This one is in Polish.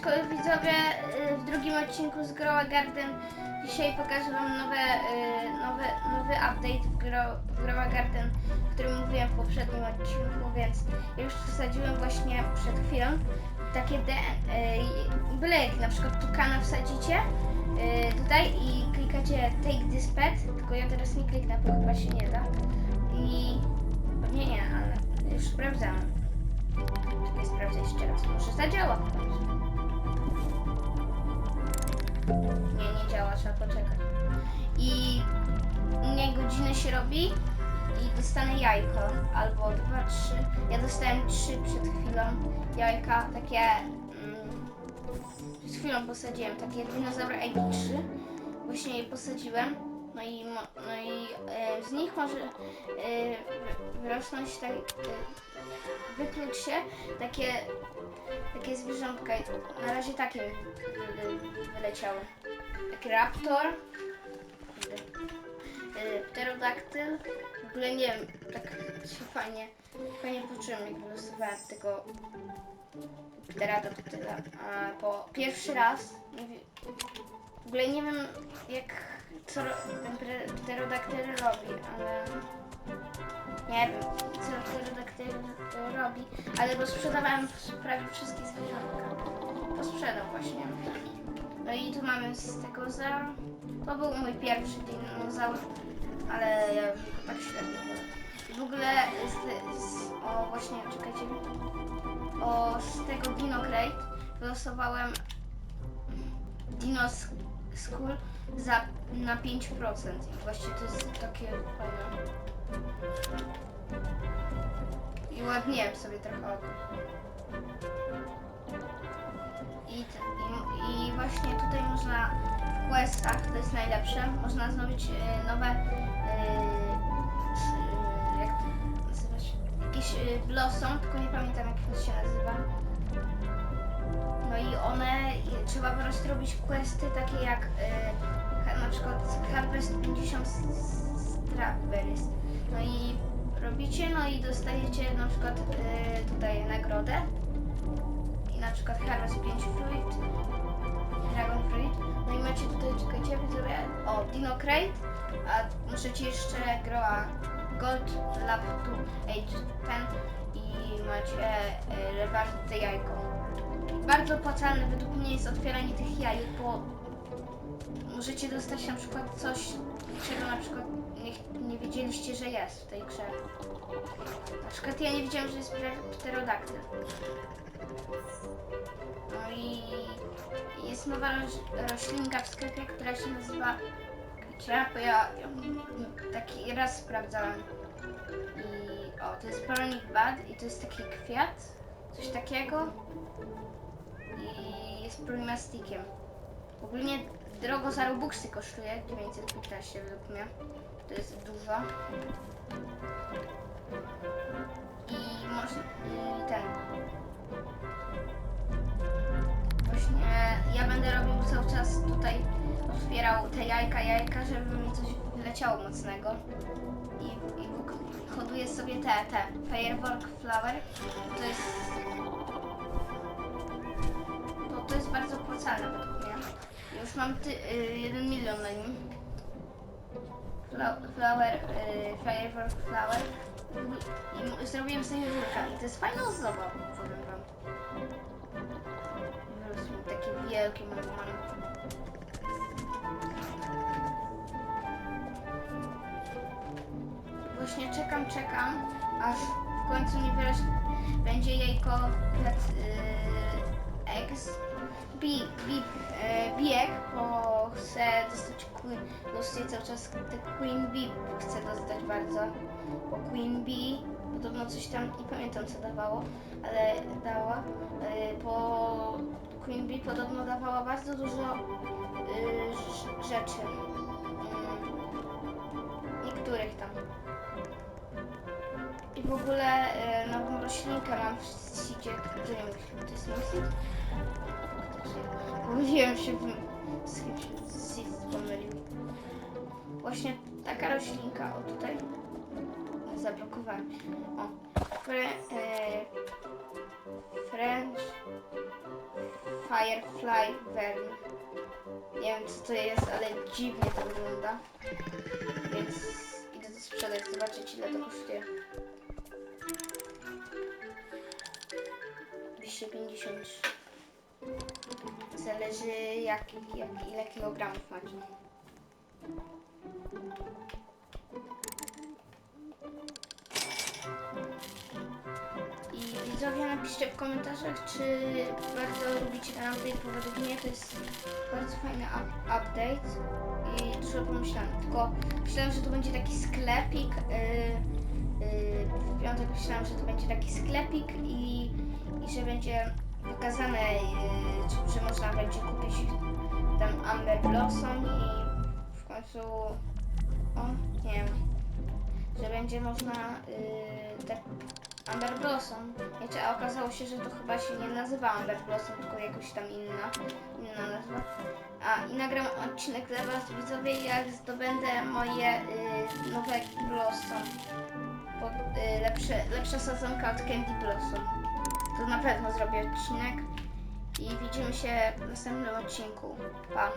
Siemaneczko widzowie, y, w drugim odcinku z Growa Garden dzisiaj pokażę wam nowe, y, nowe, nowy update w, Gro, w Growa Garden, o którym mówiłem w poprzednim odcinku, więc już wsadziłem właśnie przed chwilą takie y, byle jak na przykład tukana wsadzicie tutaj i klikacie take this pet, tylko ja teraz nie kliknę, bo chyba się nie da i pewnie nie, ale już sprawdzałem. Czekaj, sprawdzę jeszcze raz. Może zadziała w końcu. Nie, nie działa, trzeba poczekać. I nie godzinę się robi i dostanę jajko. Albo dwa, trzy. Ja dostałem trzy przed chwilą jajka, takie... Mm, przed chwilą posadziłem takie dinozaury Egg 3. Właśnie je posadziłem. No i, no i e, z nich może e, wy- wyrosnąć tak, e, wykluć się takie, takie zwierzątka. Na razie takie wy- wyleciały. Taki raptor, y, pterodaktyl. W ogóle nie wiem, tak się fajnie, fajnie poczułem, jak wylosowałem tego pterodaktyla. Po pierwszy raz, w ogóle nie wiem, jak co ten pterodaktyl robi, ale nie wiem, y, robi, ale go sprzedawałem prawie wszystkie zwierzątka. To sprzedał właśnie. No i tu mamy z tego za... To był mój pierwszy dinozaur, ale ja tak średnio w ogóle z, z, o właśnie, czekajcie, o z tego Dino Crate wylosowałem Dino S- Skull za, na 5%. I to jest takie fajne. I ładniłem sobie trochę. I, i, I właśnie tutaj można w questach, to jest najlepsze, można zrobić e, nowe, s- e, jak to nazywać, jakieś e, blossom, tylko nie pamiętam jak to się nazywa. No i one, i trzeba po prostu robić questy takie jak ha- na przykład Harvest 50 s- Strawberries. No i robicie, no i dostajecie na przykład e, tutaj nagrodę i na przykład Harvest 5 Fruit, Dragon Fruit. No i macie tutaj, czekajcie, widzowie, o, Dino Crate, a możecie jeszcze groa Gold Lab 2 Age 10 i macie e, Rewarte jajko. Bardzo opłacalne według mnie jest otwieranie tych jajek, bo możecie dostać na przykład coś, czego na przykład nie, nie wiedzieliście, że jest w tej grze. Na przykład ja nie wiedziałem, że jest pter- pterodaktyl. No i jest nowa roś, roślinka w sklepie, która się nazywa bo ja taki raz sprawdzałem. I o, to jest Brownie Bud i to jest taki kwiat, coś takiego. I jest prymastikiem. Ogólnie drogo za Robuxy kosztuje 915 według mnie. To jest dużo. I może i ten. Właśnie ja będę robił cały czas tutaj otwierał te jajka, jajka, żeby mi coś wyleciało mocnego. I, i hoduję sobie te, te Firework Flower. To jest to, to jest bardzo opłacalne. Już mam ty, y, 1 milion na nim. Flower, y, Firework Flower. I zrobiłem sobie żurka i to jest fajna ozdoba, powiem wam. Wyrósł mi takie wielkie mam. Właśnie czekam, czekam, aż w końcu mi wyrośnie, będzie jajko plat, y, eggs. Bi, bi, e, bieg, bo chcę dostać queen, dostaję cały czas te queen bee, chcę dostać bardzo, bo queen bee podobno coś tam, nie pamiętam co dawało, ale dała, e, bo queen bee podobno dawała bardzo dużo rz- rzeczy, Mm, niektórych tam. I w ogóle e, nową roślinkę mam w sicie, wiem, to jest. Pomyliłem się w z kimś. Właśnie taka roślinka, o tutaj zablokowałem. O, fre, e, French Firefly Vern. Nie wiem co to jest, ale dziwnie to wygląda. Więc idę to sprzedać, zobaczyć ile to kosztuje. 250. Zależy jak, jak ile kilogramów macie. I widzowie napiszcie w komentarzach, czy bardzo lubicie ten update, bo według mnie to jest bardzo fajny up update i dużo pomyślałem. Tylko myślałem, że to będzie taki sklepik. Yy, yy, w piątek myślałem, że to będzie taki sklepik i, i że będzie pokazane, czy- że można będzie kupić tam Amber Blossom i w końcu, o, nie wiem, że będzie można te Amber Blossom. Wiecie, a okazało się, że to chyba się nie nazywa Amber Blossom, tylko jakoś tam inna, inna nazwa. A i nagram odcinek dla Was widzowie, jak zdobędę moje y, nowe Blossom. Y, lepsze, lepsza sadzonka od Candy Blossom. To na pewno zrobię odcinek i widzimy się w następnym odcinku. Pa!